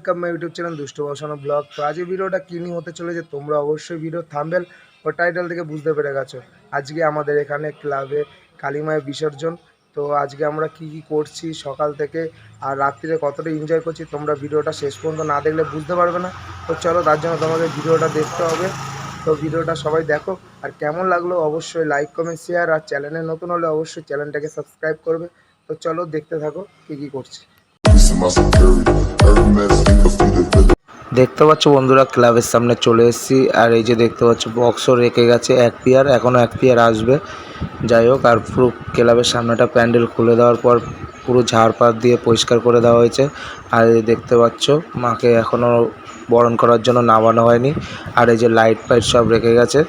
Welcome my YouTube channel দুষ্ট বসানো blog তো আজকে ভিডিওটা কী নিয়ে হতে চলেছে, তোমরা অবশ্যই ভিডিও থামবেল ও টাইটেল থেকে বুঝতে পেরে গেছো। আজকে আমাদের এখানে ক্লাবে কালীমায়ের বিসর্জন। তো আজকে আমরা কি কি করছি সকাল থেকে আর রাত্রিরে কতটা এনজয় করছি, তোমরা ভিডিওটা শেষ পর্যন্ত না দেখলে বুঝতে পারবে না। তো চলো তার জন্য তোমাদের ভিডিওটা দেখতে হবে। তো ভিডিওটা সবাই দেখো আর কেমন লাগল অবশ্যই লাইক কমেন্ট শেয়ার আর চ্যানেলে নতুন হলে অবশ্যই চ্যানেলটাকে সাবস্ক্রাইব করবে। তো চলো দেখতে থাকো কী কী করছি। দেখতে পাচ্ছ বন্ধুরা, ক্লাবের সামনে চলে এসেছি। আর এই যে দেখতে পাচ্ছ বক্সও রেখে গেছে এক পিয়ার এখনও এক পিয়ার আসবে। যাই হোক, আর পুরো ক্লাবের সামনেটা প্যান্ডেল খুলে দেওয়ার পর পুরো ঝাড়পাত দিয়ে পরিষ্কার করে দেওয়া হয়েছে। আর এই দেখতে পাচ্ছ, মাকে এখনও বরণ করার জন্য নামানো হয়নি। আর এই যে লাইট ফাইট সব রেখে গেছে।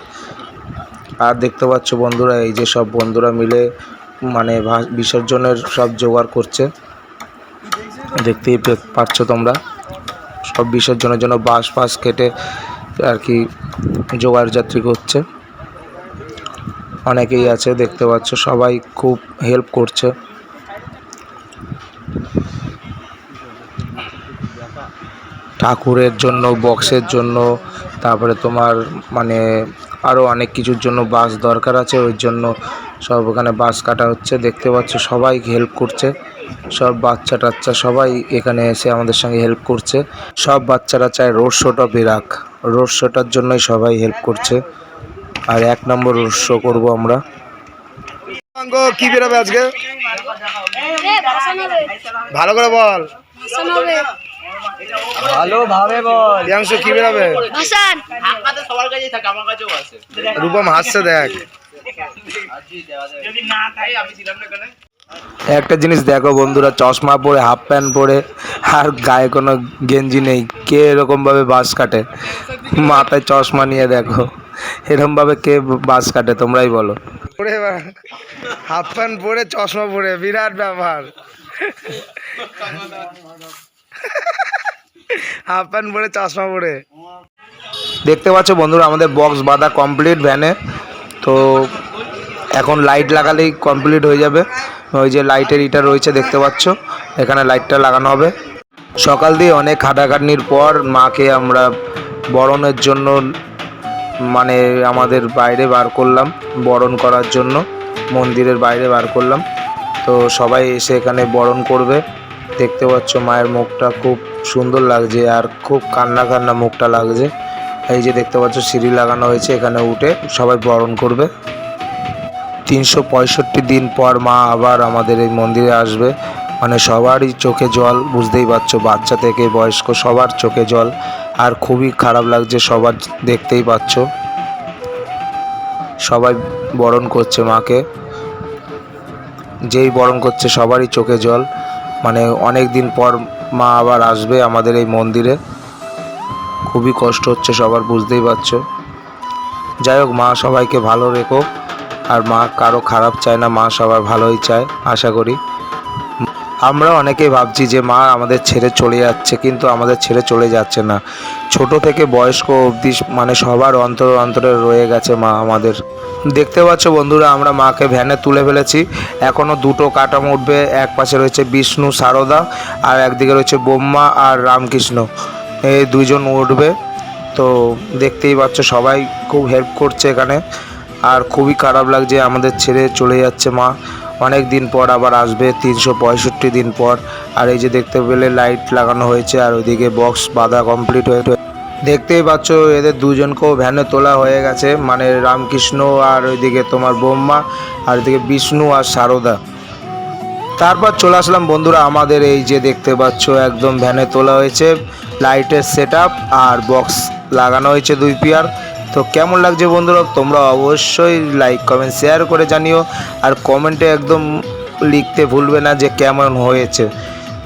আর দেখতে পাচ্ছ বন্ধুরা, এই যে সব বন্ধুরা মিলে মানে বিসর্জনের সব জোগাড় করছে। দেখতেই পাচ্ছ তোমরা। সব বিসর্জনের জন্য বাস ফাঁস কেটে আর কি জোগাড় যাত্রী করছে। অনেকেই আছে, দেখতে পাচ্ছ, সবাই খুব হেল্প করছে। ঠাকুরের জন্য, বক্সের জন্য, তারপরে তোমার মানে আরও অনেক কিছুর জন্য বাস দরকার আছে, ওই জন্য সব ওখানে বাস কাটা হচ্ছে। দেখতে পাচ্ছ, সবাই হেল্প করছে। সব বাচ্চা টাচ্চা সবাই এখানে এসে আমাদের সঙ্গে হেল্প করছে। সব বাচ্চারা চায় রোড শোটা বেরাক। রোড শোটার জন্যই সবাই হেল্প করছে। আর এক নম্বর রোড শো করব আমরা। কি বেরোবে আজকে? ভালো করে বল। ভালোভাবে প্রিয়াংশু কি বেরোবে? রূপম হাসছে দেখ। যদি না তাই আমি ছিলাম না একটা জিনিস দেখো বন্ধুরা চশমা পরে হাফ প্যান্ট পরে আর গায়ে কোনো গেঞ্জি নেই। কে এরকমভাবে বাস কাটে? মাথায় চশমা নিয়ে দেখো। এরকমভাবে কে বাস কাটে তোমরাই বলো। হাফ প্যান্ট পরে চশমা পরে বিরাট ব্যাপার। হাফ প্যান্ট পরে চশমা পরে। দেখতে পাচ্ছ বন্ধুরা আমাদের বক্স বাঁধা কমপ্লিট ভ্যানে তো এখন লাইট লাগালেই কমপ্লিট হয়ে যাবে। ওই যে লাইটের ইটা রয়েছে, দেখতে পাচ্ছ? এখানে লাইটটা লাগানো হবে। সকাল দিয়ে অনেক খাটাখাটনির পর মাকে আমরা বরণের জন্য মানে আমাদের বাইরে বার করলাম, বরণ করার জন্য, মন্দিরের বাইরে বার করলাম। তো সবাই এসে এখানে বরণ করবে। দেখতে পাচ্ছ মায়ের মুখটা খুব সুন্দর লাগছে আর খুব কান্না কান্না মুখটা লাগছে। এই যে দেখতে পাচ্ছ সিঁড়ি লাগানো হয়েছে, এখানে উঠে সবাই বরণ করবে। তিনশো পঁয়ষট্টি দিন পর মা আবার আমাদের এই মন্দিরে আসবে। মানে সবারই চোখে জল, বুঝতেই পারছ, বাচ্চা থেকে বয়স্ক সবার চোখে জল। আর খুবই খারাপ লাগছে সবার দেখতেই পাচ্ছ। সবাই বরণ করছে মাকে। যেই বরণ করছে সবারই চোখে জল। মানে অনেক দিন পর মা আবার আসবে আমাদের এই মন্দিরে। খুবই কষ্ট হচ্ছে সবার, বুঝতেই পারছ। যাই হোক, মা সবাইকে ভালো রেখো। আর মা কারও খারাপ চায় না, মা সবার ভালোই চায়, আশা করি। আমরা অনেকেই ভাবছি যে মা আমাদের ছেড়ে চলে যাচ্ছে, কিন্তু আমাদের ছেড়ে চলে যাচ্ছে না। ছোট থেকে বয়স্ক অবধি মানে সবার অন্তর অন্তরে রয়ে গেছে মা আমাদের। দেখতে পাচ্ছ বন্ধুরা, আমরা মাকে ভ্যানে তুলে ফেলেছি। এখনও দুটো কাটাম উঠবে, এক পাশে রয়েছে বিষ্ণু, সারদা, আর একদিকে রয়েছে ব্রহ্মা আর রামকৃষ্ণ। এই দুইজন উঠবে। তো দেখতেই পাচ্ছ সবাই খুব হেল্প করছে এখানে। আর খুবই খারাপ লাগছে, আমাদের ছেড়ে চলে যাচ্ছে মা। অনেক দিন পর আবার আসবে, তিনশো পঁয়ষট্টি দিন পর। আর এই যে দেখতে পেলে লাইট লাগানো হয়েছে, আর ওইদিকে বক্স বাঁধা কমপ্লিট হয়ে দেখতেই পাচ্ছ, এদের দুজনকেও ভ্যানে তোলা হয়ে গেছে। মানে রামকৃষ্ণ আর ওইদিকে তোমার ব্রহ্মা আর ওইদিকে বিষ্ণু আর সারদা। তারপর চলে আসলাম বন্ধুরা, আমাদের এই যে দেখতে পাচ্ছ, একদম ভ্যানে তোলা হয়েছে। লাইটের সেট আর বক্স লাগানো হয়েছে দুই পেয়ার তো কেমন লাগছে বন্ধুরা? তোমরা অবশ্যই লাইক কমেন্ট শেয়ার করে জানিও। আর কমেন্টে একদম লিখতে ভুলবে না যে কেমন হয়েছে।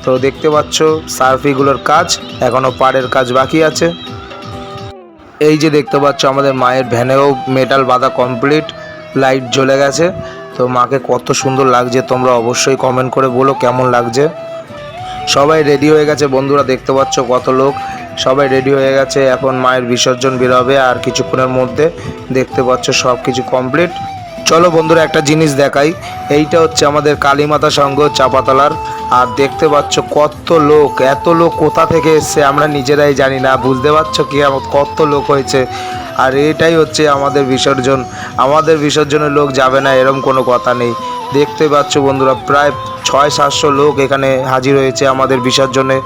তো দেখতে পাচ্ছ, সার্ফিগুলোর কাজ এখনও পাড়ের কাজ বাকি আছে। এই যে দেখতে পাচ্ছ, আমাদের মায়ের ভ্যানেও মেটাল বাঁধা কমপ্লিট লাইট জ্বলে গেছে। তো মাকে কত সুন্দর লাগছে, তোমরা অবশ্যই কমেন্ট করে বলো কেমন লাগছে। সবাই রেডি হয়ে গেছে। বন্ধুরা দেখতে পাচ্ছ কত লোক। সবাই রেডি হয়ে গেছে। এখন মায়ের বিসর্জন বেরোবে আর কিছুক্ষণের মধ্যে দেখতে পাচ্ছ সব কিছু কমপ্লিট চলো বন্ধুরা একটা জিনিস দেখাই। এইটা হচ্ছে আমাদের কালীমাতা সংঘ চাপাতলার। আর দেখতে পাচ্ছ কত লোক, এত লোক কোথা থেকে এসছে আমরা নিজেরাই জানি না। বুঝতে পারছ কি আমার কত লোক হয়েছে। আর এটাই হচ্ছে আমাদের বিসর্জন। আমাদের বিসর্জনের লোক যাবে না, এরম কোনো কথা নেই। দেখতে পাচ্ছ বন্ধুরা, প্রায় ছয় সাতশো লোক এখানে হাজির হয়েছে আমাদের বিসর্জনে।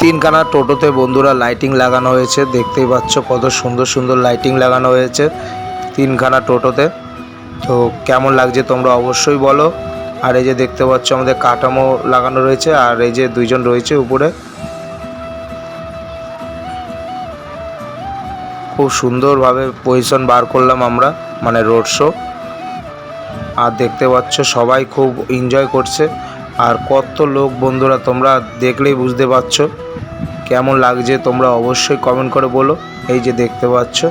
তিনখানা টোটোতে বন্ধুরা লাইটিং লাগানো হয়েছে, দেখতেই পাচ্ছ কত সুন্দর সুন্দর লাইটিং লাগানো হয়েছে তিনখানা টোটোতে। তো কেমন লাগছে তোমরা অবশ্যই বলো। আর এই যে দেখতে পাচ্ছ আমাদের কাঠামো লাগানো রয়েছে, আর এই যে দুইজন রয়েছে উপরে। খুব সুন্দরভাবে পজিশন বার করলাম আমরা মানে রোড শো আর দেখতে পাচ্ছ সবাই খুব এনজয় করছে। আর কত লোক বন্ধুরা তোমরা দেখলেই বুঝতে পারছ। কেমন লাগছে তোমরা অবশ্যই কমেন্ট করে বলো। এই যে দেখতে পাচ্ছ।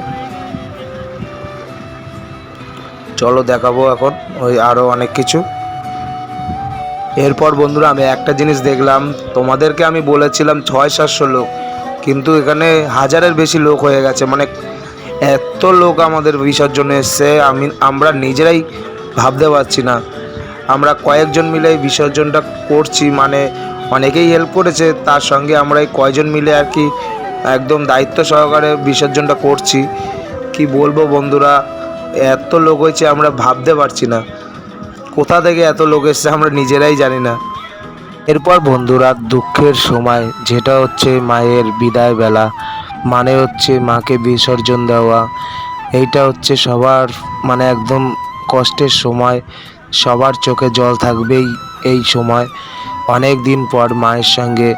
চলো দেখাবো এখন ওই আরও অনেক কিছু। এরপর বন্ধুরা আমি একটা জিনিস দেখলাম। তোমাদেরকে আমি বলেছিলাম ছয় সাতশো লোক। কিন্তু এখানে হাজারের বেশি লোক হয়ে গেছে। মানে এত লোক আমাদের বিসর্জনে এসছে। আমি, আমরা নিজেরাই ভাবতে পারছি না। আমরা কয়েকজন মিলে এই বিসর্জনটা করছি মানে অনেকেই হেল্প করেছে, তার সঙ্গে আমরা এই কয়জন মিলে আর কি একদম দায়িত্ব সহকারে বিসর্জনটা করছি। কি বলব বন্ধুরা, এত লোক হয়েছে আমরা ভাবতে পারছি না। কোথা থেকে এত লোক এসছে আমরা নিজেরাই জানি না। এরপর বন্ধুরা, দুঃখের সময়, যেটা হচ্ছে মায়ের বিদায় বেলা মানে হচ্ছে মাকে বিসর্জন দেওয়া, এইটা হচ্ছে সবার মানে একদম কষ্টের সময়, সবার চোখে জল থাকবেই এই সময়। অনেক দিন পর মায়ের সঙ্গে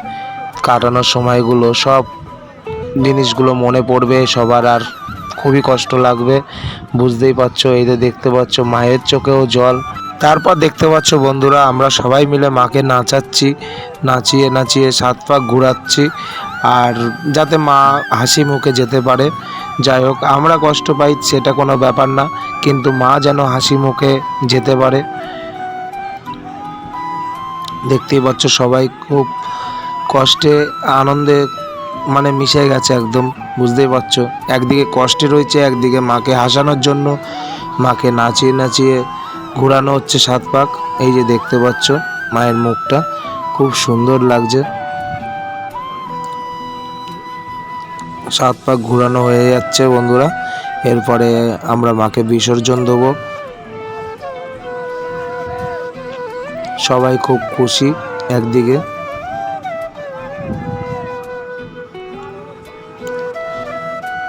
কাটানোর সময়গুলো, সব জিনিসগুলো মনে পড়বে, সবার আর খুবই কষ্ট লাগবে। বুঝতেই পারছ, এই যে দেখতে পাচ্ছ মায়ের চোখেও জল। তারপর দেখতে পাচ্ছ বন্ধুরা, আমরা সবাই মিলে মাকে নাচাচ্ছি, নাচিয়ে নাচিয়ে সাত পাক ঘুরাচ্ছি, আর যাতে মা হাসি মুখে যেতে পারে। যাই হোক, আমরা কষ্ট পাই, সেটা কোনো ব্যাপার না, কিন্তু মা যেন হাসি মুখে যেতে পারে। দেখতেই পাচ্ছ সবাই খুব কষ্টে, আনন্দে মানে মিশে গেছে একদম, বুঝতেই পারছ। একদিকে কষ্টে রয়েছে, একদিকে মাকে হাসানোর জন্য, মাকে নাচিয়ে নাচিয়ে ঘোরানো হচ্ছে সাত পাক। এই যে দেখতে পাচ্ছ মায়ের মুখটা। খুব সুন্দর লাগছে। সাত পাক ঘোরানো হয়ে যাচ্ছে বন্ধুরা। এরপরে আমরা মাকে বিসর্জন দেবো। সবাই খুব খুশি একদিকে।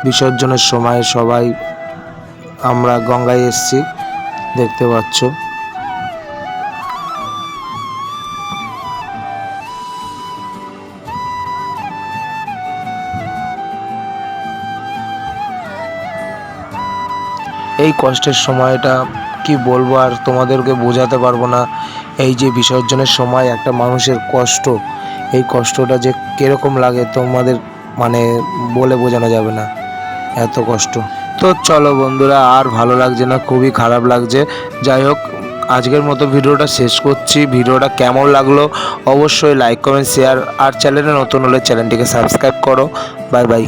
বিসর্জনের সময় সবাই আমরা গঙ্গায় এসছি। দেখতে পাচ্ছ। এই কষ্টের সময়টা কি বলব আর তোমাদেরকে বোঝাতে পারব না। এই যে বিসর্জনের সময় একটা মানুষের কষ্ট, এই কষ্টটা যে কীরকম লাগে তোমাদের মানে বলে বোঝানো যাবে না। এত কষ্ট। তো চলো বন্ধুরা, আর ভালো লাগছে না, খুবই খারাপ লাগছে। যাই হোক, আজকের মতো ভিডিওটা শেষ করছি। ভিডিওটা কেমন লাগল অবশ্যই লাইক কমেন্ট শেয়ার আর চ্যানেলে নতুন হলে চ্যানেলটিকে সাবস্ক্রাইব করো। Bye bye